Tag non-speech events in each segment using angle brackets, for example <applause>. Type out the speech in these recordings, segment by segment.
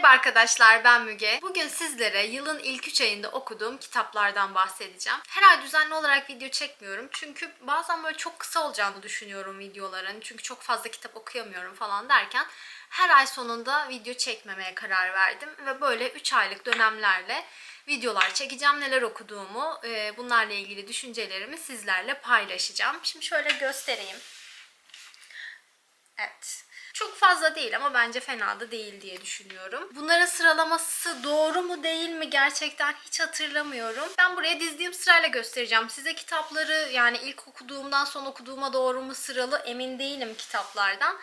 Merhaba arkadaşlar ben Müge. Bugün sizlere yılın ilk 3 ayında okuduğum kitaplardan bahsedeceğim. Her ay düzenli olarak video çekmiyorum. Çünkü bazen böyle çok kısa olacağını düşünüyorum videoların. Çünkü çok fazla kitap okuyamıyorum falan derken her ay sonunda video çekmemeye karar verdim. Ve böyle 3 aylık dönemlerle videolar çekeceğim. Neler okuduğumu, e, bunlarla ilgili düşüncelerimi sizlerle paylaşacağım. Şimdi şöyle göstereyim. Evet. Çok fazla değil ama bence fena da değil diye düşünüyorum. Bunların sıralaması doğru mu değil mi gerçekten hiç hatırlamıyorum. Ben buraya dizdiğim sırayla göstereceğim. Size kitapları yani ilk okuduğumdan son okuduğuma doğru mu sıralı emin değilim kitaplardan.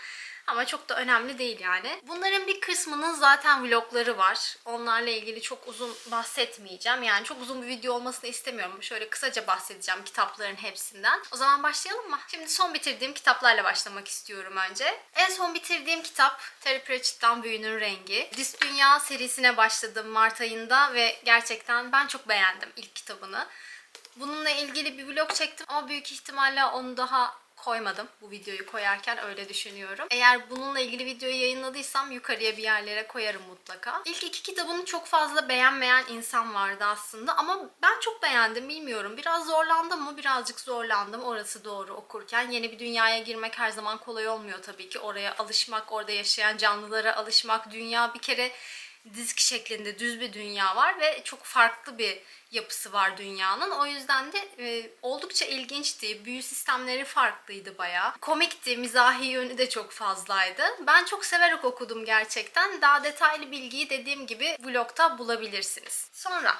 Ama çok da önemli değil yani. Bunların bir kısmının zaten vlogları var. Onlarla ilgili çok uzun bahsetmeyeceğim. Yani çok uzun bir video olmasını istemiyorum. Şöyle kısaca bahsedeceğim kitapların hepsinden. O zaman başlayalım mı? Şimdi son bitirdiğim kitaplarla başlamak istiyorum önce. En son bitirdiğim kitap Terry Pratchett'tan Büyünün Rengi. Dis Dünya serisine başladım Mart ayında ve gerçekten ben çok beğendim ilk kitabını. Bununla ilgili bir vlog çektim ama büyük ihtimalle onu daha koymadım bu videoyu koyarken öyle düşünüyorum. Eğer bununla ilgili videoyu yayınladıysam yukarıya bir yerlere koyarım mutlaka. İlk iki kitabını çok fazla beğenmeyen insan vardı aslında ama ben çok beğendim bilmiyorum. Biraz zorlandım mı? Birazcık zorlandım orası doğru okurken. Yeni bir dünyaya girmek her zaman kolay olmuyor tabii ki. Oraya alışmak, orada yaşayan canlılara alışmak. Dünya bir kere disk şeklinde düz bir dünya var ve çok farklı bir yapısı var dünyanın. O yüzden de e, oldukça ilginçti. Büyü sistemleri farklıydı bayağı. Komikti, mizahi yönü de çok fazlaydı. Ben çok severek okudum gerçekten. Daha detaylı bilgiyi dediğim gibi vlogta bulabilirsiniz. Sonra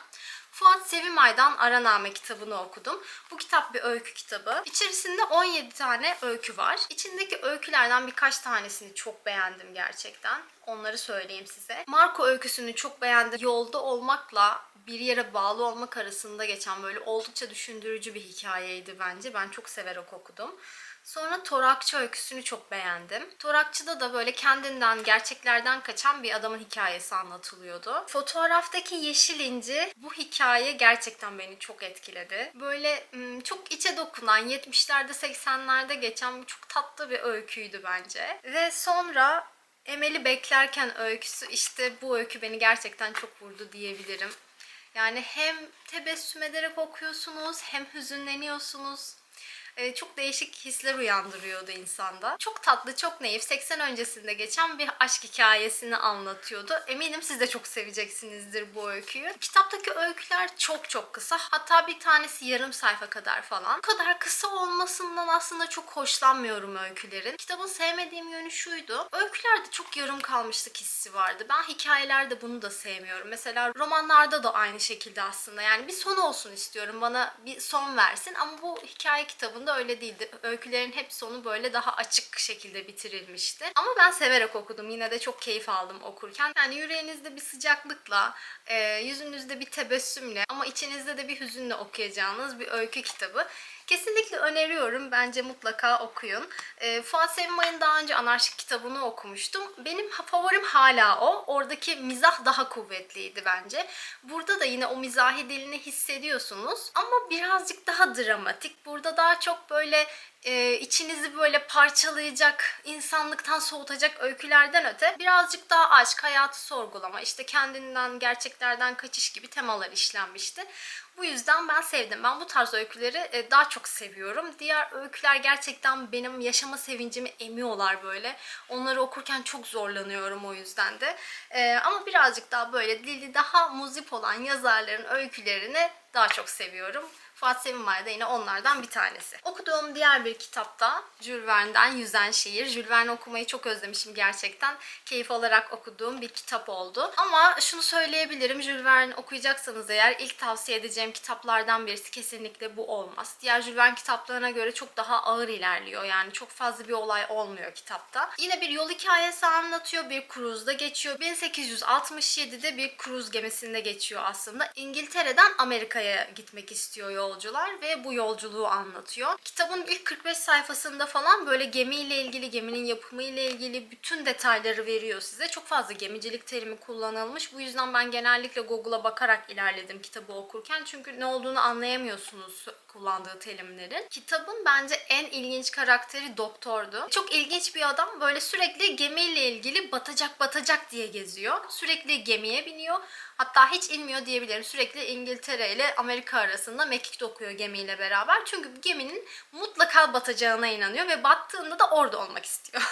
Fuat Sevimay'dan Araname kitabını okudum. Bu kitap bir öykü kitabı. İçerisinde 17 tane öykü var. İçindeki öykülerden birkaç tanesini çok beğendim gerçekten. Onları söyleyeyim size. Marco öyküsünü çok beğendim. Yolda olmakla bir yere bağlı olmak arasında geçen böyle oldukça düşündürücü bir hikayeydi bence. Ben çok severek okudum. Sonra Torakçı öyküsünü çok beğendim. Torakçı'da da böyle kendinden, gerçeklerden kaçan bir adamın hikayesi anlatılıyordu. Fotoğraftaki yeşil inci bu hikaye gerçekten beni çok etkiledi. Böyle çok içe dokunan, 70'lerde 80'lerde geçen çok tatlı bir öyküydü bence. Ve sonra Emel'i beklerken öyküsü işte bu öykü beni gerçekten çok vurdu diyebilirim. Yani hem tebessüm ederek okuyorsunuz hem hüzünleniyorsunuz. Ee, çok değişik hisler uyandırıyordu insanda. Çok tatlı, çok naif, 80 öncesinde geçen bir aşk hikayesini anlatıyordu. Eminim siz de çok seveceksinizdir bu öyküyü. Kitaptaki öyküler çok çok kısa. Hatta bir tanesi yarım sayfa kadar falan. Bu kadar kısa olmasından aslında çok hoşlanmıyorum öykülerin. Kitabın sevmediğim yönü şuydu. Öykülerde çok yarım kalmışlık hissi vardı. Ben hikayelerde bunu da sevmiyorum. Mesela romanlarda da aynı şekilde aslında. Yani bir son olsun istiyorum. Bana bir son versin ama bu hikaye kitabında öyle değildi. Öykülerin hep sonu böyle daha açık şekilde bitirilmişti. Ama ben severek okudum. Yine de çok keyif aldım okurken. Yani yüreğinizde bir sıcaklıkla, e, yüzünüzde bir tebessümle ama içinizde de bir hüzünle okuyacağınız bir öykü kitabı. Kesinlikle öneriyorum. Bence mutlaka okuyun. E, Fuat Sevimay'ın daha önce Anarşik kitabını okumuştum. Benim favorim hala o. Oradaki mizah daha kuvvetliydi bence. Burada da yine o mizahi dilini hissediyorsunuz. Ama birazcık daha dramatik. Burada daha çok böyle e, içinizi böyle parçalayacak, insanlıktan soğutacak öykülerden öte birazcık daha aşk, hayatı sorgulama, işte kendinden, gerçeklerden kaçış gibi temalar işlenmişti. Bu yüzden ben sevdim. Ben bu tarz öyküleri e, daha çok seviyorum. Diğer öyküler gerçekten benim yaşama sevincimi emiyorlar böyle. Onları okurken çok zorlanıyorum o yüzden de. E, ama birazcık daha böyle dili daha muzip olan yazarların öykülerini daha çok seviyorum. Fuat Sevinmay da yine onlardan bir tanesi. Okuduğum diğer bir kitapta Jules Verne'den Yüzen Şehir. Jules Verne okumayı çok özlemişim gerçekten. Keyif alarak okuduğum bir kitap oldu. Ama şunu söyleyebilirim. Jules Verne okuyacaksanız eğer ilk tavsiye edeceğim kitaplardan birisi kesinlikle bu olmaz. Diğer Jules Verne kitaplarına göre çok daha ağır ilerliyor. Yani çok fazla bir olay olmuyor kitapta. Yine bir yol hikayesi anlatıyor. Bir kruzda geçiyor. 1867'de bir kruz gemisinde geçiyor aslında. İngiltere'den Amerika'ya gitmek istiyor yol yolcular ve bu yolculuğu anlatıyor. Kitabın ilk 45 sayfasında falan böyle gemiyle ilgili, geminin yapımıyla ilgili bütün detayları veriyor size. Çok fazla gemicilik terimi kullanılmış. Bu yüzden ben genellikle Google'a bakarak ilerledim kitabı okurken. Çünkü ne olduğunu anlayamıyorsunuz kullandığı terimlerin. Kitabın bence en ilginç karakteri doktordu. Çok ilginç bir adam. Böyle sürekli gemiyle ilgili batacak batacak diye geziyor. Sürekli gemiye biniyor. Hatta hiç inmiyor diyebilirim. Sürekli İngiltere ile Amerika arasında mekik dokuyor gemiyle beraber. Çünkü geminin mutlaka batacağına inanıyor ve battığında da orada olmak istiyor.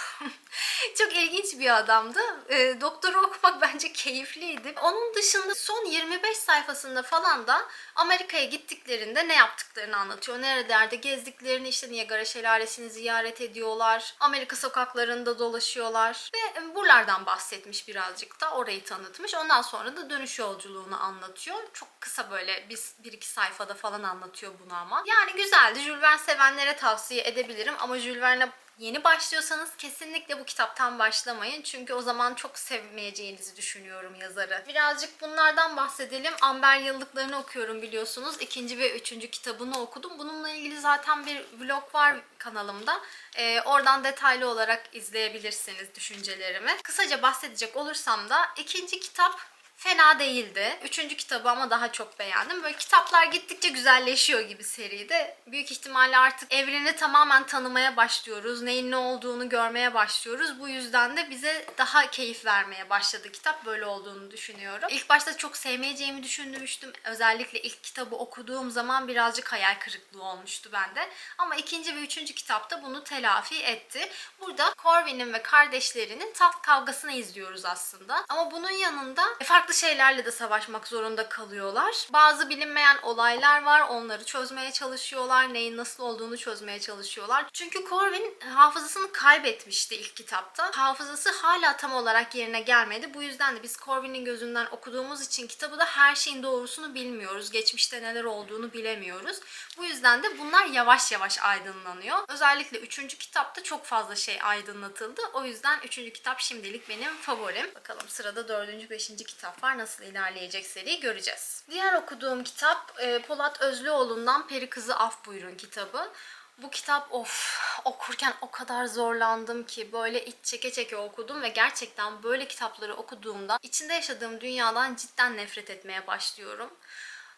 <laughs> Çok ilginç bir adamdı. E, doktoru okumak bence keyifliydi. Onun dışında son 25 sayfasında falan da Amerika'ya gittiklerinde ne yaptıklarını anlatıyor. Nerelerde gezdiklerini, işte Niagara Şelalesi'ni ziyaret ediyorlar. Amerika sokaklarında dolaşıyorlar. Ve buralardan bahsetmiş birazcık da orayı tanıtmış. Ondan sonra da dönüş yolculuğunu anlatıyor. Çok kısa böyle bir, bir iki sayfada falan anlatıyor bunu ama. Yani güzeldi. Jules Verne sevenlere tavsiye edebilirim ama Jules Verne'e Yeni başlıyorsanız kesinlikle bu kitaptan başlamayın. Çünkü o zaman çok sevmeyeceğinizi düşünüyorum yazarı. Birazcık bunlardan bahsedelim. Amber Yıllıklarını okuyorum biliyorsunuz. İkinci ve üçüncü kitabını okudum. Bununla ilgili zaten bir vlog var kanalımda. Ee, oradan detaylı olarak izleyebilirsiniz düşüncelerimi. Kısaca bahsedecek olursam da ikinci kitap fena değildi. Üçüncü kitabı ama daha çok beğendim. Böyle kitaplar gittikçe güzelleşiyor gibi seride. Büyük ihtimalle artık evreni tamamen tanımaya başlıyoruz. Neyin ne olduğunu görmeye başlıyoruz. Bu yüzden de bize daha keyif vermeye başladı kitap. Böyle olduğunu düşünüyorum. İlk başta çok sevmeyeceğimi düşünmüştüm. Özellikle ilk kitabı okuduğum zaman birazcık hayal kırıklığı olmuştu bende. Ama ikinci ve üçüncü kitapta bunu telafi etti. Burada Corwin'in ve kardeşlerinin taht kavgasını izliyoruz aslında. Ama bunun yanında farklı şeylerle de savaşmak zorunda kalıyorlar. Bazı bilinmeyen olaylar var. Onları çözmeye çalışıyorlar. Neyin nasıl olduğunu çözmeye çalışıyorlar. Çünkü Corwin hafızasını kaybetmişti ilk kitapta. Hafızası hala tam olarak yerine gelmedi. Bu yüzden de biz Corwin'in gözünden okuduğumuz için kitabı da her şeyin doğrusunu bilmiyoruz. Geçmişte neler olduğunu bilemiyoruz. Bu yüzden de bunlar yavaş yavaş aydınlanıyor. Özellikle 3. kitapta çok fazla şey aydınlatıldı. O yüzden 3. kitap şimdilik benim favorim. Bakalım sırada 4. 5. kitap var. Nasıl ilerleyecek seri göreceğiz. Diğer okuduğum kitap e, Polat Özlüoğlu'ndan Peri Kızı Af Buyurun kitabı. Bu kitap of okurken o kadar zorlandım ki böyle iç çeke çeke okudum ve gerçekten böyle kitapları okuduğumda içinde yaşadığım dünyadan cidden nefret etmeye başlıyorum.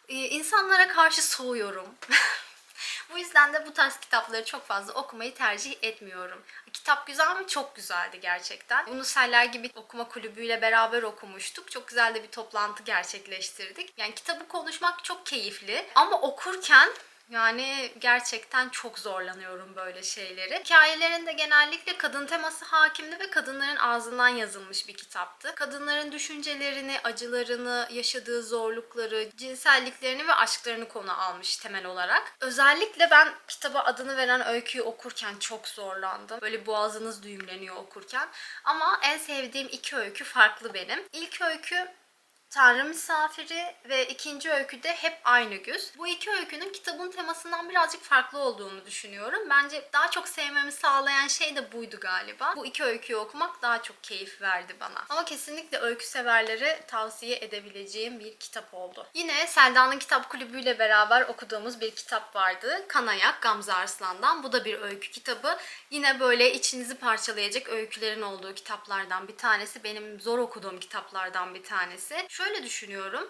Ee, insanlara karşı soğuyorum. <laughs> Bu yüzden de bu tarz kitapları çok fazla okumayı tercih etmiyorum. Kitap güzel mi? Çok güzeldi gerçekten. Bunu Seller gibi okuma kulübüyle beraber okumuştuk. Çok güzel de bir toplantı gerçekleştirdik. Yani kitabı konuşmak çok keyifli ama okurken yani gerçekten çok zorlanıyorum böyle şeyleri. Hikayelerinde genellikle kadın teması hakimdi ve kadınların ağzından yazılmış bir kitaptı. Kadınların düşüncelerini, acılarını, yaşadığı zorlukları, cinselliklerini ve aşklarını konu almış temel olarak. Özellikle ben kitaba adını veren öyküyü okurken çok zorlandım. Böyle boğazınız düğümleniyor okurken. Ama en sevdiğim iki öykü farklı benim. İlk öykü Tanrı Misafiri ve ikinci öyküde hep aynı güz. Bu iki öykünün kitabın temasından birazcık farklı olduğunu düşünüyorum. Bence daha çok sevmemi sağlayan şey de buydu galiba. Bu iki öyküyü okumak daha çok keyif verdi bana. Ama kesinlikle öykü severlere tavsiye edebileceğim bir kitap oldu. Yine Selda'nın kitap kulübüyle beraber okuduğumuz bir kitap vardı. Kanayak Gamze Arslan'dan. Bu da bir öykü kitabı. Yine böyle içinizi parçalayacak öykülerin olduğu kitaplardan bir tanesi. Benim zor okuduğum kitaplardan bir tanesi şöyle düşünüyorum.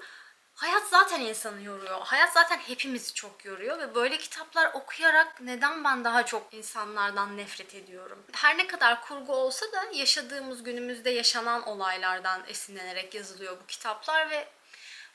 Hayat zaten insanı yoruyor. Hayat zaten hepimizi çok yoruyor ve böyle kitaplar okuyarak neden ben daha çok insanlardan nefret ediyorum? Her ne kadar kurgu olsa da yaşadığımız günümüzde yaşanan olaylardan esinlenerek yazılıyor bu kitaplar ve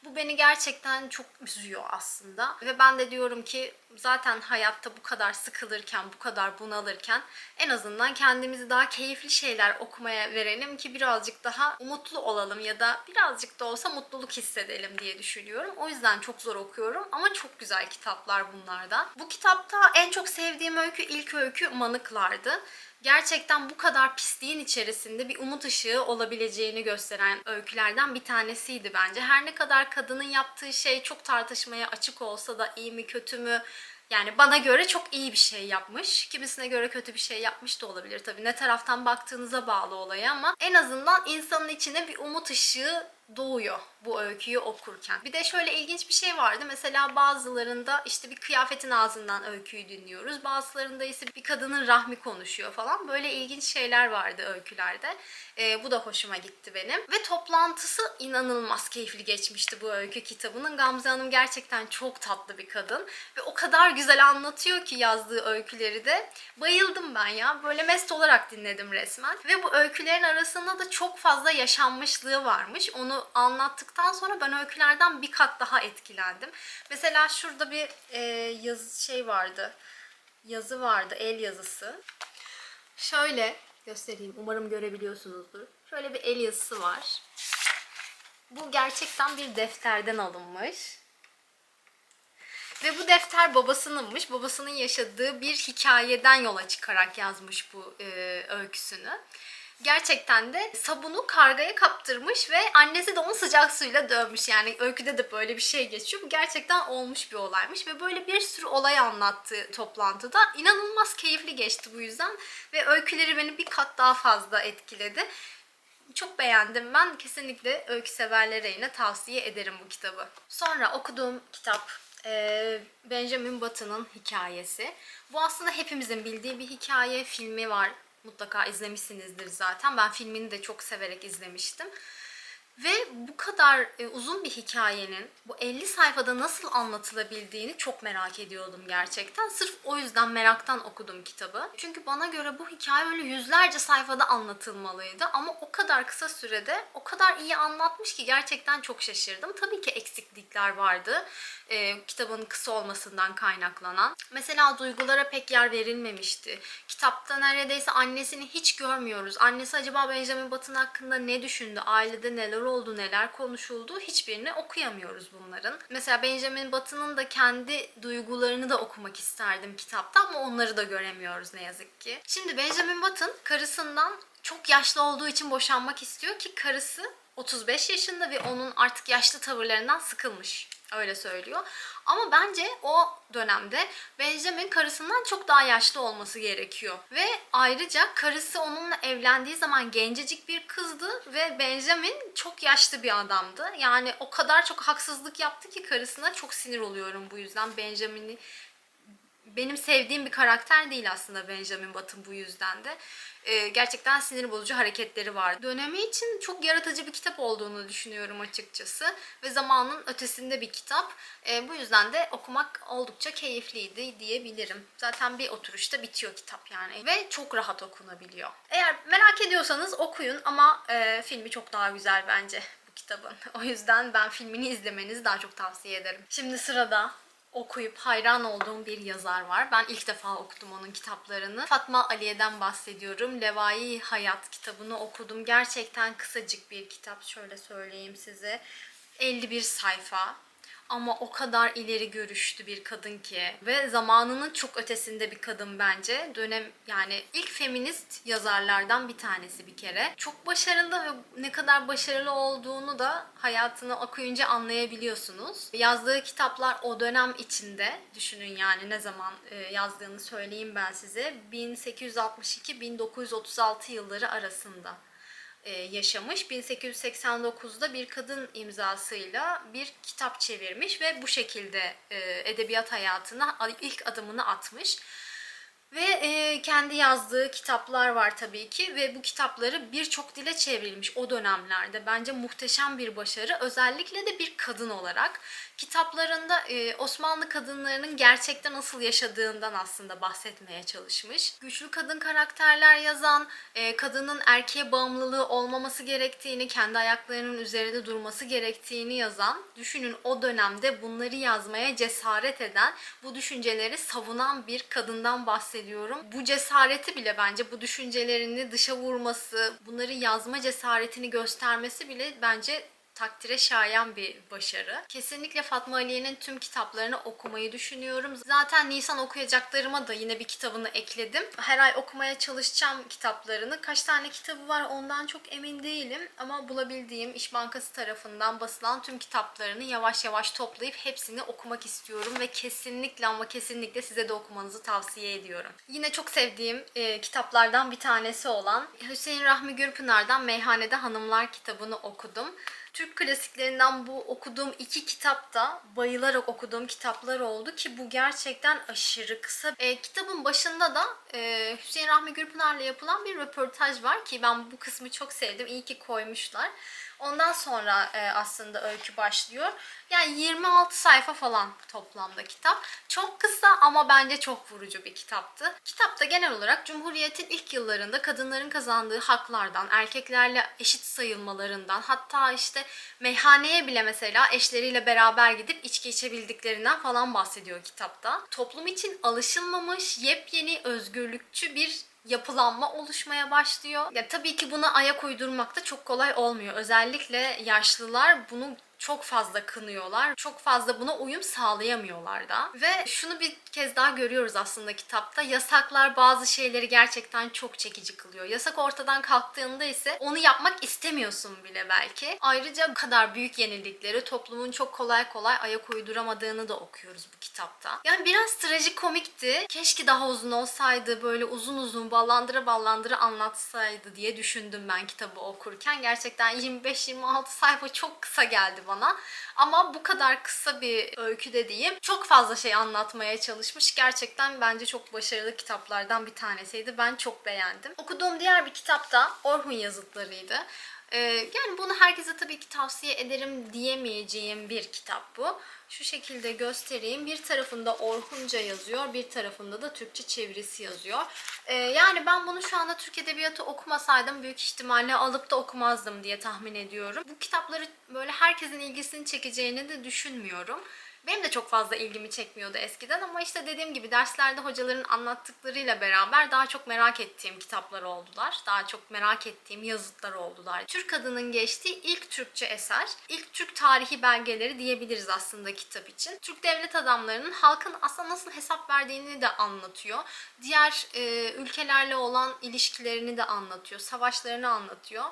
bu beni gerçekten çok üzüyor aslında. Ve ben de diyorum ki zaten hayatta bu kadar sıkılırken, bu kadar bunalırken en azından kendimizi daha keyifli şeyler okumaya verelim ki birazcık daha umutlu olalım ya da birazcık da olsa mutluluk hissedelim diye düşünüyorum. O yüzden çok zor okuyorum ama çok güzel kitaplar bunlardan. Bu kitapta en çok sevdiğim öykü ilk öykü Manıklardı gerçekten bu kadar pisliğin içerisinde bir umut ışığı olabileceğini gösteren öykülerden bir tanesiydi bence. Her ne kadar kadının yaptığı şey çok tartışmaya açık olsa da iyi mi kötü mü yani bana göre çok iyi bir şey yapmış. Kimisine göre kötü bir şey yapmış da olabilir tabii. Ne taraftan baktığınıza bağlı olaya ama en azından insanın içine bir umut ışığı doğuyor bu öyküyü okurken. Bir de şöyle ilginç bir şey vardı. Mesela bazılarında işte bir kıyafetin ağzından öyküyü dinliyoruz. Bazılarında ise bir kadının rahmi konuşuyor falan. Böyle ilginç şeyler vardı öykülerde. Ee, bu da hoşuma gitti benim. Ve toplantısı inanılmaz keyifli geçmişti bu öykü kitabının. Gamze Hanım gerçekten çok tatlı bir kadın. Ve o kadar güzel anlatıyor ki yazdığı öyküleri de. Bayıldım ben ya. Böyle mest olarak dinledim resmen. Ve bu öykülerin arasında da çok fazla yaşanmışlığı varmış. Onu anlattıktan sonra ben öykülerden bir kat daha etkilendim. Mesela şurada bir e, yazı şey vardı. Yazı vardı, el yazısı. Şöyle göstereyim. Umarım görebiliyorsunuzdur. Şöyle bir el yazısı var. Bu gerçekten bir defterden alınmış. Ve bu defter babasınınmış. Babasının yaşadığı bir hikayeden yola çıkarak yazmış bu e, öyküsünü. Gerçekten de sabunu kargaya kaptırmış ve annesi de onu sıcak suyla dövmüş. Yani öyküde de böyle bir şey geçiyor. Bu gerçekten olmuş bir olaymış ve böyle bir sürü olay anlattığı toplantıda inanılmaz keyifli geçti bu yüzden ve öyküleri beni bir kat daha fazla etkiledi. Çok beğendim. Ben kesinlikle öykü severlere yine tavsiye ederim bu kitabı. Sonra okuduğum kitap e, Benjamin Button'ın hikayesi. Bu aslında hepimizin bildiği bir hikaye. Filmi var. Mutlaka izlemişsinizdir zaten. Ben filmini de çok severek izlemiştim. Ve bu kadar e, uzun bir hikayenin bu 50 sayfada nasıl anlatılabildiğini çok merak ediyordum gerçekten. Sırf o yüzden meraktan okudum kitabı. Çünkü bana göre bu hikaye böyle yüzlerce sayfada anlatılmalıydı. Ama o kadar kısa sürede o kadar iyi anlatmış ki gerçekten çok şaşırdım. Tabii ki eksiklikler vardı. E, kitabın kısa olmasından kaynaklanan. Mesela duygulara pek yer verilmemişti. Kitapta neredeyse annesini hiç görmüyoruz. Annesi acaba Benjamin Button hakkında ne düşündü? Ailede neler oldu, neler konuşuldu? Hiçbirini okuyamıyoruz bunların. Mesela Benjamin Button'ın da kendi duygularını da okumak isterdim kitapta ama onları da göremiyoruz ne yazık ki. Şimdi Benjamin Button karısından çok yaşlı olduğu için boşanmak istiyor ki karısı 35 yaşında ve onun artık yaşlı tavırlarından sıkılmış. Öyle söylüyor. Ama bence o dönemde Benjamin karısından çok daha yaşlı olması gerekiyor. Ve ayrıca karısı onunla evlendiği zaman gencecik bir kızdı ve Benjamin çok yaşlı bir adamdı. Yani o kadar çok haksızlık yaptı ki karısına çok sinir oluyorum bu yüzden. Benjamin'i benim sevdiğim bir karakter değil aslında Benjamin Button bu yüzden de. Ee, gerçekten sinir bozucu hareketleri var. Dönemi için çok yaratıcı bir kitap olduğunu düşünüyorum açıkçası. Ve zamanın ötesinde bir kitap. Ee, bu yüzden de okumak oldukça keyifliydi diyebilirim. Zaten bir oturuşta bitiyor kitap yani. Ve çok rahat okunabiliyor. Eğer merak ediyorsanız okuyun ama e, filmi çok daha güzel bence kitabın. <laughs> O yüzden ben filmini izlemenizi daha çok tavsiye ederim. Şimdi sırada okuyup hayran olduğum bir yazar var. Ben ilk defa okudum onun kitaplarını. Fatma Aliye'den bahsediyorum. Levai Hayat kitabını okudum. Gerçekten kısacık bir kitap. Şöyle söyleyeyim size. 51 sayfa ama o kadar ileri görüşlü bir kadın ki ve zamanının çok ötesinde bir kadın bence. Dönem yani ilk feminist yazarlardan bir tanesi bir kere. Çok başarılı ve ne kadar başarılı olduğunu da hayatını okuyunca anlayabiliyorsunuz. Yazdığı kitaplar o dönem içinde düşünün yani ne zaman e, yazdığını söyleyeyim ben size. 1862-1936 yılları arasında yaşamış. 1889'da bir kadın imzasıyla bir kitap çevirmiş ve bu şekilde e, edebiyat hayatına ilk adımını atmış. Ve e, kendi yazdığı kitaplar var tabii ki ve bu kitapları birçok dile çevrilmiş o dönemlerde. Bence muhteşem bir başarı. Özellikle de bir kadın olarak. Kitaplarında e, Osmanlı kadınlarının gerçekten nasıl yaşadığından aslında bahsetmeye çalışmış. Güçlü kadın karakterler yazan, e, kadının erkeğe bağımlılığı olmaması gerektiğini, kendi ayaklarının üzerinde durması gerektiğini yazan, düşünün o dönemde bunları yazmaya cesaret eden, bu düşünceleri savunan bir kadından bahsediyorum. Bu cesareti bile bence bu düşüncelerini dışa vurması, bunları yazma cesaretini göstermesi bile bence takdire şayan bir başarı. Kesinlikle Fatma Aliye'nin tüm kitaplarını okumayı düşünüyorum. Zaten Nisan okuyacaklarıma da yine bir kitabını ekledim. Her ay okumaya çalışacağım kitaplarını. Kaç tane kitabı var ondan çok emin değilim. Ama bulabildiğim İş Bankası tarafından basılan tüm kitaplarını yavaş yavaş toplayıp hepsini okumak istiyorum. Ve kesinlikle ama kesinlikle size de okumanızı tavsiye ediyorum. Yine çok sevdiğim e, kitaplardan bir tanesi olan Hüseyin Rahmi Gürpınar'dan Meyhanede Hanımlar kitabını okudum. Türk klasiklerinden bu okuduğum iki kitap da bayılarak okuduğum kitaplar oldu ki bu gerçekten aşırı kısa. E, kitabın başında da e, Hüseyin Rahmi Gürpınar'la yapılan bir röportaj var ki ben bu kısmı çok sevdim. İyi ki koymuşlar. Ondan sonra e, aslında öykü başlıyor. Yani 26 sayfa falan toplamda kitap. Çok kısa ama bence çok vurucu bir kitaptı. Kitapta genel olarak Cumhuriyet'in ilk yıllarında kadınların kazandığı haklardan, erkeklerle eşit sayılmalarından, hatta işte meyhaneye bile mesela eşleriyle beraber gidip içki içebildiklerinden falan bahsediyor kitapta. Toplum için alışılmamış, yepyeni, özgürlükçü bir yapılanma oluşmaya başlıyor. Ya tabii ki buna ayak uydurmak da çok kolay olmuyor. Özellikle yaşlılar bunu çok fazla kınıyorlar. Çok fazla buna uyum sağlayamıyorlar da. Ve şunu bir kez daha görüyoruz aslında kitapta. Yasaklar bazı şeyleri gerçekten çok çekici kılıyor. Yasak ortadan kalktığında ise onu yapmak istemiyorsun bile belki. Ayrıca bu kadar büyük yenilikleri toplumun çok kolay kolay ayak uyduramadığını da okuyoruz bu kitapta. Yani biraz trajikomikti. Keşke daha uzun olsaydı, böyle uzun uzun ballandıra ballandıra anlatsaydı diye düşündüm ben kitabı okurken. Gerçekten 25-26 sayfa çok kısa geldi bana. Ama bu kadar kısa bir öykü de diyeyim. Çok fazla şey anlatmaya çalışmış. Gerçekten bence çok başarılı kitaplardan bir tanesiydi. Ben çok beğendim. Okuduğum diğer bir kitap da Orhun yazıtlarıydı. Ee, yani bunu herkese tabii ki tavsiye ederim diyemeyeceğim bir kitap bu. Şu şekilde göstereyim. Bir tarafında Orhunca yazıyor, bir tarafında da Türkçe çevirisi yazıyor. Ee, yani ben bunu şu anda Türk Edebiyatı okumasaydım büyük ihtimalle alıp da okumazdım diye tahmin ediyorum. Bu kitapları böyle herkesin ilgisini çekeceğini de düşünmüyorum. Benim de çok fazla ilgimi çekmiyordu eskiden ama işte dediğim gibi derslerde hocaların anlattıklarıyla beraber daha çok merak ettiğim kitaplar oldular. Daha çok merak ettiğim yazıtlar oldular. Türk kadının geçtiği ilk Türkçe eser, ilk Türk tarihi belgeleri diyebiliriz aslında kitap için. Türk devlet adamlarının halkın aslında nasıl hesap verdiğini de anlatıyor. Diğer e, ülkelerle olan ilişkilerini de anlatıyor, savaşlarını anlatıyor.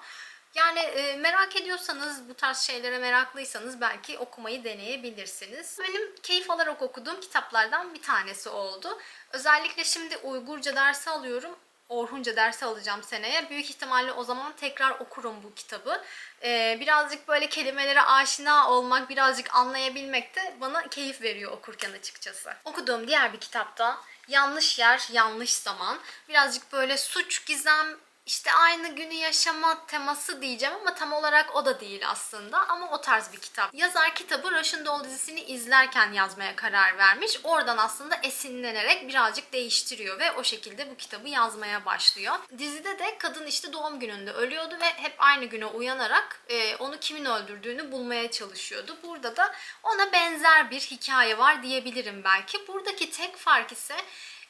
Yani e, merak ediyorsanız, bu tarz şeylere meraklıysanız belki okumayı deneyebilirsiniz. Benim keyif alarak okuduğum kitaplardan bir tanesi oldu. Özellikle şimdi Uygurca dersi alıyorum. Orhunca dersi alacağım seneye. Büyük ihtimalle o zaman tekrar okurum bu kitabı. Ee, birazcık böyle kelimelere aşina olmak, birazcık anlayabilmek de bana keyif veriyor okurken açıkçası. Okuduğum diğer bir kitapta Yanlış Yer, Yanlış Zaman. Birazcık böyle suç, gizem, işte aynı günü yaşama teması diyeceğim ama tam olarak o da değil aslında ama o tarz bir kitap. Yazar kitabı Russian Doll dizisini izlerken yazmaya karar vermiş. Oradan aslında esinlenerek birazcık değiştiriyor ve o şekilde bu kitabı yazmaya başlıyor. Dizide de kadın işte doğum gününde ölüyordu ve hep aynı güne uyanarak e, onu kimin öldürdüğünü bulmaya çalışıyordu. Burada da ona benzer bir hikaye var diyebilirim belki. Buradaki tek fark ise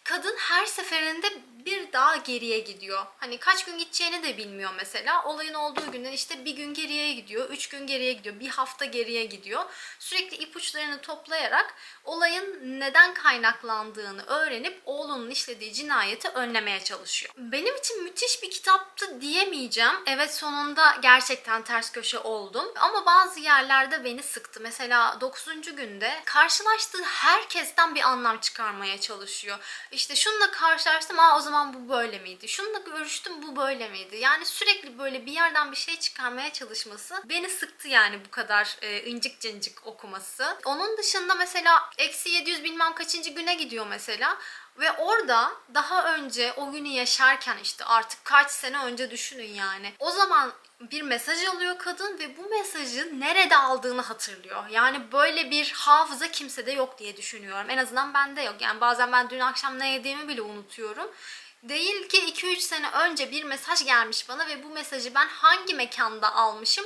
kadın her seferinde bir daha geriye gidiyor. Hani kaç gün gideceğini de bilmiyor mesela. Olayın olduğu günden işte bir gün geriye gidiyor, üç gün geriye gidiyor, bir hafta geriye gidiyor. Sürekli ipuçlarını toplayarak olayın neden kaynaklandığını öğrenip oğlunun işlediği cinayeti önlemeye çalışıyor. Benim için müthiş bir kitaptı diyemeyeceğim. Evet sonunda gerçekten ters köşe oldum. Ama bazı yerlerde beni sıktı. Mesela 9. günde karşılaştığı herkesten bir anlam çıkarmaya çalışıyor. İşte şununla karşılaştım, aa o zaman bu böyle miydi? Şununla görüştüm, bu böyle miydi? Yani sürekli böyle bir yerden bir şey çıkarmaya çalışması beni sıktı yani bu kadar e, incik cincik okuması. Onun dışında mesela eksi 700 bilmem kaçıncı güne gidiyor mesela. Ve orada daha önce o günü yaşarken işte artık kaç sene önce düşünün yani. O zaman bir mesaj alıyor kadın ve bu mesajı nerede aldığını hatırlıyor. Yani böyle bir hafıza kimsede yok diye düşünüyorum. En azından bende yok. Yani bazen ben dün akşam ne yediğimi bile unutuyorum. Değil ki 2-3 sene önce bir mesaj gelmiş bana ve bu mesajı ben hangi mekanda almışım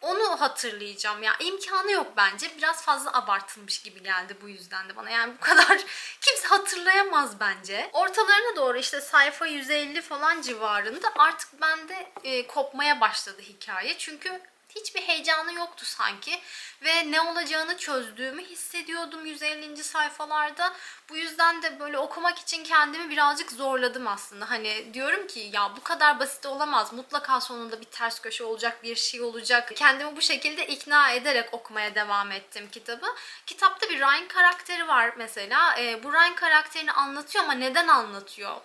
onu hatırlayacağım. Ya imkanı yok bence. Biraz fazla abartılmış gibi geldi bu yüzden de bana. Yani bu kadar <laughs> kimse hatırlayamaz bence. Ortalarına doğru işte sayfa 150 falan civarında artık bende e, kopmaya başladı hikaye. Çünkü hiçbir heyecanı yoktu sanki ve ne olacağını çözdüğümü hissediyordum 150. sayfalarda. Bu yüzden de böyle okumak için kendimi birazcık zorladım aslında. Hani diyorum ki ya bu kadar basit olamaz. Mutlaka sonunda bir ters köşe olacak, bir şey olacak. Kendimi bu şekilde ikna ederek okumaya devam ettim kitabı. Kitapta bir Ryan karakteri var mesela. E, bu Ryan karakterini anlatıyor ama neden anlatıyor?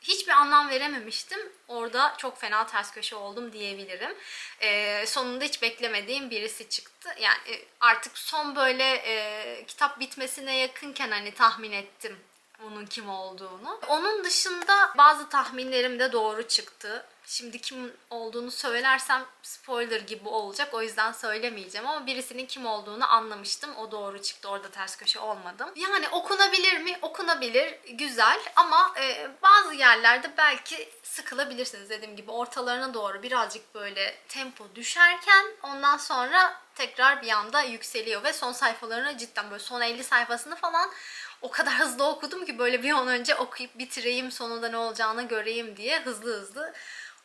Hiçbir anlam verememiştim. Orada çok fena ters köşe oldum diyebilirim. Ee, sonunda hiç beklemediğim birisi çıktı. Yani e, artık son böyle e, kitap bitmesine yakınken hani tahmin ettim onun kim olduğunu. Onun dışında bazı tahminlerim de doğru çıktı. Şimdi kim olduğunu söylersem spoiler gibi olacak. O yüzden söylemeyeceğim ama birisinin kim olduğunu anlamıştım. O doğru çıktı. Orada ters köşe olmadım. Yani okunabilir mi? Okunabilir. Güzel ama e, bazı yerlerde belki sıkılabilirsiniz. Dediğim gibi ortalarına doğru birazcık böyle tempo düşerken ondan sonra tekrar bir anda yükseliyor ve son sayfalarını cidden böyle son 50 sayfasını falan o kadar hızlı okudum ki böyle bir an önce okuyup bitireyim sonunda ne olacağını göreyim diye hızlı hızlı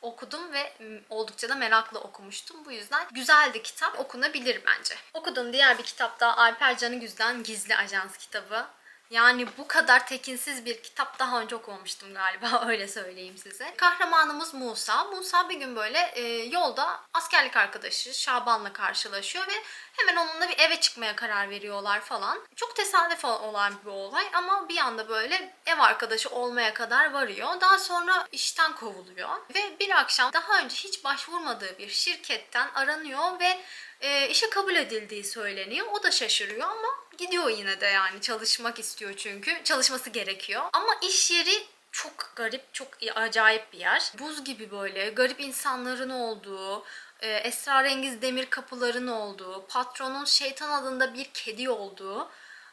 okudum ve oldukça da merakla okumuştum. Bu yüzden güzeldi kitap. Okunabilir bence. Okuduğum diğer bir kitap da Alper Canıgüz'den Gizli Ajans kitabı. Yani bu kadar tekinsiz bir kitap daha önce okumamıştım galiba <laughs> öyle söyleyeyim size. Kahramanımız Musa. Musa bir gün böyle e, yolda askerlik arkadaşı Şaban'la karşılaşıyor ve hemen onunla bir eve çıkmaya karar veriyorlar falan. Çok tesadüf olan bir olay ama bir anda böyle ev arkadaşı olmaya kadar varıyor. Daha sonra işten kovuluyor ve bir akşam daha önce hiç başvurmadığı bir şirketten aranıyor ve e, işe kabul edildiği söyleniyor. O da şaşırıyor ama gidiyor yine de yani çalışmak istiyor çünkü. Çalışması gerekiyor. Ama iş yeri çok garip, çok acayip bir yer. Buz gibi böyle garip insanların olduğu, e, esrarengiz demir kapıların olduğu, patronun şeytan adında bir kedi olduğu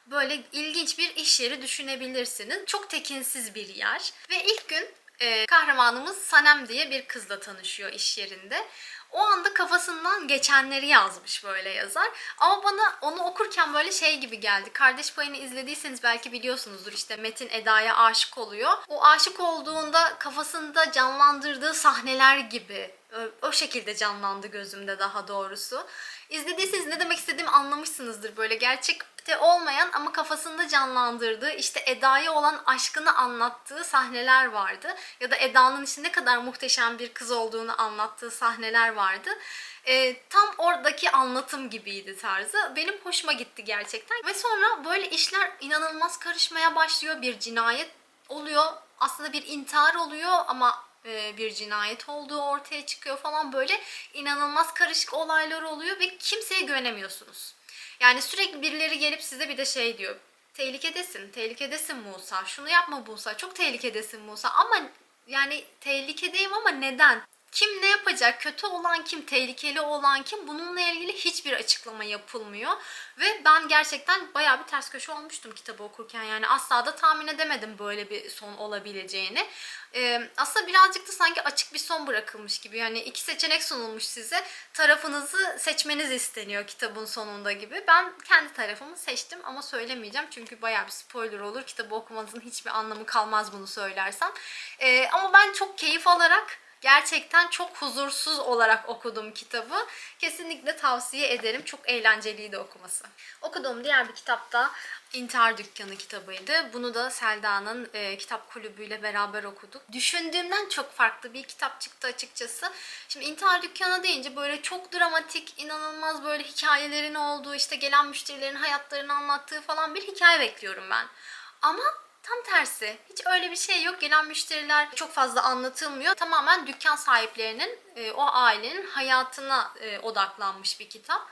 böyle ilginç bir iş yeri düşünebilirsiniz. Çok tekinsiz bir yer. Ve ilk gün e, kahramanımız Sanem diye bir kızla tanışıyor iş yerinde. O anda kafasından geçenleri yazmış böyle yazar. Ama bana onu okurken böyle şey gibi geldi. Kardeş Payı'nı izlediyseniz belki biliyorsunuzdur işte Metin Eda'ya aşık oluyor. O aşık olduğunda kafasında canlandırdığı sahneler gibi o- şekilde canlandı gözümde daha doğrusu. İzlediyseniz ne demek istediğimi anlamışsınızdır böyle gerçekte olmayan ama kafasında canlandırdığı işte Eda'ya olan aşkını anlattığı sahneler vardı. Ya da Eda'nın işte ne kadar muhteşem bir kız olduğunu anlattığı sahneler vardı. Ee, tam oradaki anlatım gibiydi tarzı. Benim hoşuma gitti gerçekten. Ve sonra böyle işler inanılmaz karışmaya başlıyor. Bir cinayet oluyor. Aslında bir intihar oluyor ama e, bir cinayet olduğu ortaya çıkıyor falan böyle inanılmaz karışık olaylar oluyor ve kimseye güvenemiyorsunuz. Yani sürekli birileri gelip size bir de şey diyor. Tehlikedesin, tehlikedesin Musa. Şunu yapma Musa. Çok tehlikedesin Musa. Ama yani tehlikedeyim ama neden? Kim ne yapacak? Kötü olan kim? Tehlikeli olan kim? Bununla ilgili hiçbir açıklama yapılmıyor. Ve ben gerçekten bayağı bir ters köşe olmuştum kitabı okurken. Yani asla da tahmin edemedim böyle bir son olabileceğini. Ee, aslında birazcık da sanki açık bir son bırakılmış gibi. Yani iki seçenek sunulmuş size. Tarafınızı seçmeniz isteniyor kitabın sonunda gibi. Ben kendi tarafımı seçtim ama söylemeyeceğim. Çünkü bayağı bir spoiler olur. Kitabı okumanızın hiçbir anlamı kalmaz bunu söylersem. Ee, ama ben çok keyif alarak Gerçekten çok huzursuz olarak okudum kitabı. Kesinlikle tavsiye ederim. Çok eğlenceliydi okuması. Okuduğum diğer bir kitap da İntihar Dükkanı kitabıydı. Bunu da Selda'nın e, kitap kulübüyle beraber okuduk. Düşündüğümden çok farklı bir kitap çıktı açıkçası. Şimdi İntihar Dükkanı deyince böyle çok dramatik, inanılmaz böyle hikayelerin olduğu, işte gelen müşterilerin hayatlarını anlattığı falan bir hikaye bekliyorum ben. Ama Tam tersi. Hiç öyle bir şey yok. Gelen müşteriler çok fazla anlatılmıyor. Tamamen dükkan sahiplerinin, e, o ailenin hayatına e, odaklanmış bir kitap.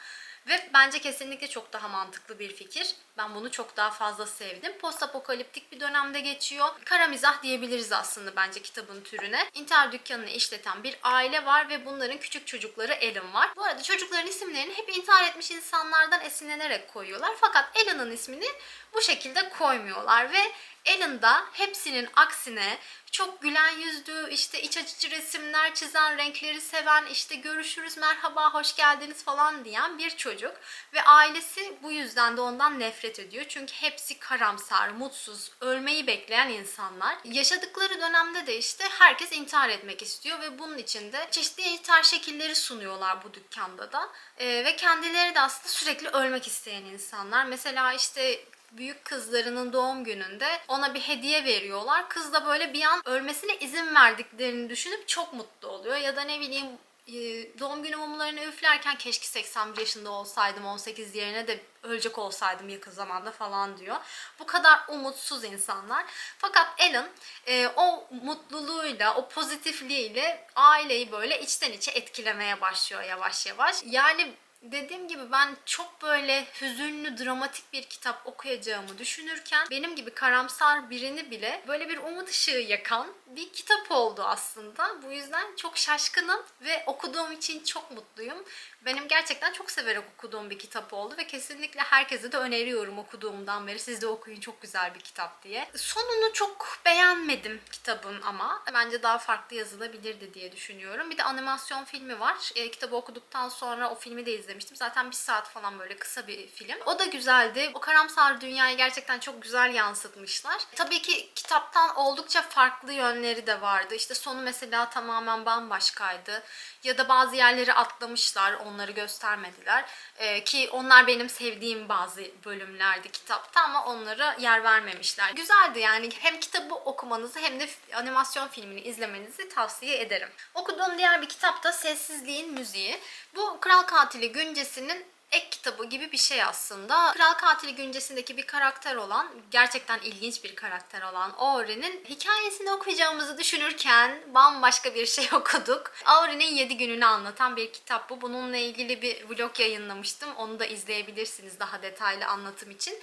Ve bence kesinlikle çok daha mantıklı bir fikir. Ben bunu çok daha fazla sevdim. Post apokaliptik bir dönemde geçiyor. Kara mizah diyebiliriz aslında bence kitabın türüne. İntihar dükkanını işleten bir aile var ve bunların küçük çocukları Alan var. Bu arada çocukların isimlerini hep intihar etmiş insanlardan esinlenerek koyuyorlar. Fakat Alan'ın ismini bu şekilde koymuyorlar ve Alan da hepsinin aksine çok gülen yüzlü, işte iç açıcı resimler çizen, renkleri seven, işte görüşürüz, merhaba, hoş geldiniz falan diyen bir çocuk. Ve ailesi bu yüzden de ondan nefret ediyor. Çünkü hepsi karamsar, mutsuz, ölmeyi bekleyen insanlar. Yaşadıkları dönemde de işte herkes intihar etmek istiyor ve bunun için de çeşitli intihar şekilleri sunuyorlar bu dükkanda da. Ee, ve kendileri de aslında sürekli ölmek isteyen insanlar. Mesela işte büyük kızlarının doğum gününde ona bir hediye veriyorlar. Kız da böyle bir an ölmesine izin verdiklerini düşünüp çok mutlu oluyor. Ya da ne bileyim e, doğum günü mumlarını üflerken keşke 81 yaşında olsaydım 18 yerine de ölecek olsaydım yakın zamanda falan diyor. Bu kadar umutsuz insanlar. Fakat Alan e, o mutluluğuyla, o pozitifliğiyle aileyi böyle içten içe etkilemeye başlıyor yavaş yavaş. Yani Dediğim gibi ben çok böyle hüzünlü, dramatik bir kitap okuyacağımı düşünürken benim gibi karamsar birini bile böyle bir umut ışığı yakan bir kitap oldu aslında. Bu yüzden çok şaşkınım ve okuduğum için çok mutluyum. Benim gerçekten çok severek okuduğum bir kitap oldu ve kesinlikle herkese de öneriyorum okuduğumdan beri. Siz de okuyun çok güzel bir kitap diye. Sonunu çok beğenmedim kitabın ama bence daha farklı yazılabilirdi diye düşünüyorum. Bir de animasyon filmi var. E, kitabı okuduktan sonra o filmi de izlemiştim. Zaten bir saat falan böyle kısa bir film. O da güzeldi. O karamsar dünyayı gerçekten çok güzel yansıtmışlar. Tabii ki kitaptan oldukça farklı yönleri de vardı. İşte sonu mesela tamamen bambaşkaydı. Ya da bazı yerleri atlamışlar, onları göstermediler. Ee, ki onlar benim sevdiğim bazı bölümlerdi kitapta ama onlara yer vermemişler. Güzeldi yani hem kitabı okumanızı hem de animasyon filmini izlemenizi tavsiye ederim. Okuduğum diğer bir kitap da Sessizliğin Müziği. Bu Kral Katili Güncesi'nin ek kitabı gibi bir şey aslında. Kral Katili Güncesi'ndeki bir karakter olan, gerçekten ilginç bir karakter olan Auri'nin hikayesini okuyacağımızı düşünürken bambaşka bir şey <laughs> okuduk. Auri'nin 7 gününü anlatan bir kitap bu. Bununla ilgili bir vlog yayınlamıştım. Onu da izleyebilirsiniz daha detaylı anlatım için.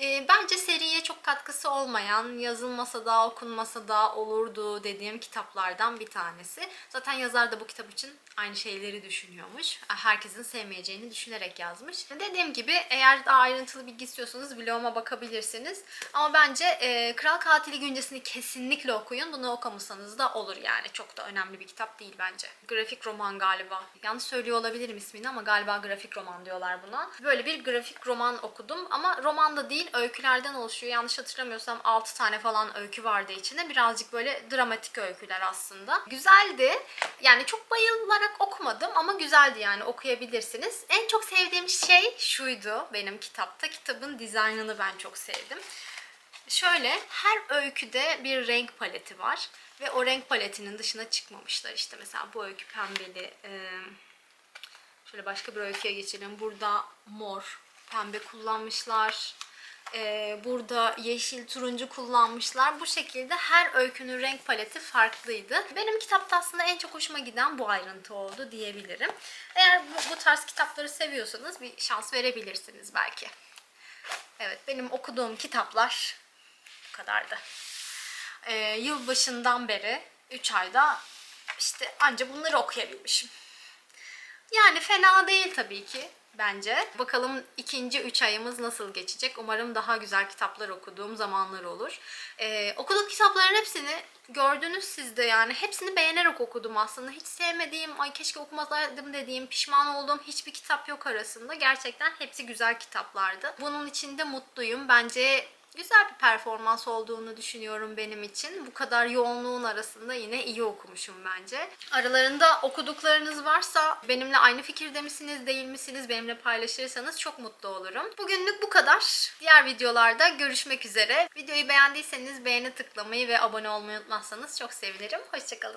E, bence seriye çok katkısı olmayan, yazılmasa da okunmasa da olurdu dediğim kitaplardan bir tanesi. Zaten yazar da bu kitap için aynı şeyleri düşünüyormuş. Herkesin sevmeyeceğini düşünerek yazmış. Dediğim gibi eğer daha ayrıntılı bilgi istiyorsanız vloguma bakabilirsiniz. Ama bence e, Kral Katili Güncesi'ni kesinlikle okuyun. Bunu okumasanız da olur yani. Çok da önemli bir kitap değil bence. Grafik roman galiba. Yanlış söylüyor olabilirim ismini ama galiba grafik roman diyorlar buna. Böyle bir grafik roman okudum ama roman da değil öykülerden oluşuyor. Yanlış hatırlamıyorsam 6 tane falan öykü vardı içinde. Birazcık böyle dramatik öyküler aslında. Güzeldi. Yani çok bayılarak okumadım ama güzeldi yani okuyabilirsiniz. En çok sevdiğim şey şuydu benim kitapta. Kitabın dizaynını ben çok sevdim. Şöyle her öyküde bir renk paleti var ve o renk paletinin dışına çıkmamışlar. İşte mesela bu öykü pembeli. Ee, şöyle başka bir öyküye geçelim. Burada mor, pembe kullanmışlar. Ee, burada yeşil, turuncu kullanmışlar. Bu şekilde her öykünün renk paleti farklıydı. Benim kitapta aslında en çok hoşuma giden bu ayrıntı oldu diyebilirim. Eğer bu, bu tarz kitapları seviyorsanız bir şans verebilirsiniz belki. Evet benim okuduğum kitaplar bu kadardı. Ee, yılbaşından beri 3 ayda işte anca bunları okuyabilmişim. Yani fena değil tabii ki bence. Bakalım ikinci üç ayımız nasıl geçecek. Umarım daha güzel kitaplar okuduğum zamanlar olur. Ee, okuduğum kitapların hepsini gördünüz siz de yani. Hepsini beğenerek okudum aslında. Hiç sevmediğim, ay keşke okumasaydım dediğim, pişman olduğum hiçbir kitap yok arasında. Gerçekten hepsi güzel kitaplardı. Bunun için de mutluyum. Bence güzel bir performans olduğunu düşünüyorum benim için. Bu kadar yoğunluğun arasında yine iyi okumuşum bence. Aralarında okuduklarınız varsa benimle aynı fikirde misiniz, değil misiniz? Benimle paylaşırsanız çok mutlu olurum. Bugünlük bu kadar. Diğer videolarda görüşmek üzere. Videoyu beğendiyseniz beğeni tıklamayı ve abone olmayı unutmazsanız çok sevinirim. Hoşçakalın.